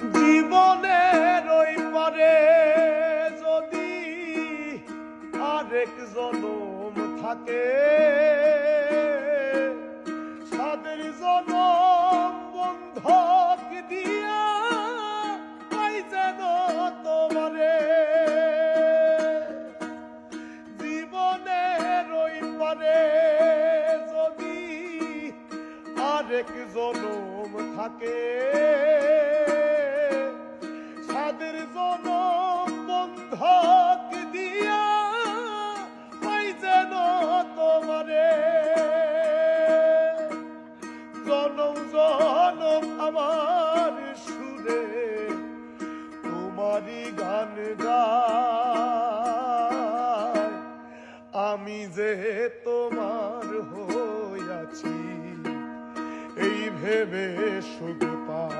জীবনের ওই পরে যদি আরেক জনম থাকে, সাদের জনম বন্ধক দিয়া পাই যেন তোমারে। জীবনের ওই পরে যদি আরেক জনম থাকে যেন বন্ধক আমার তোমারই গান আমি যে তোমার হইয়াছি এই ভেবে সুখ পায়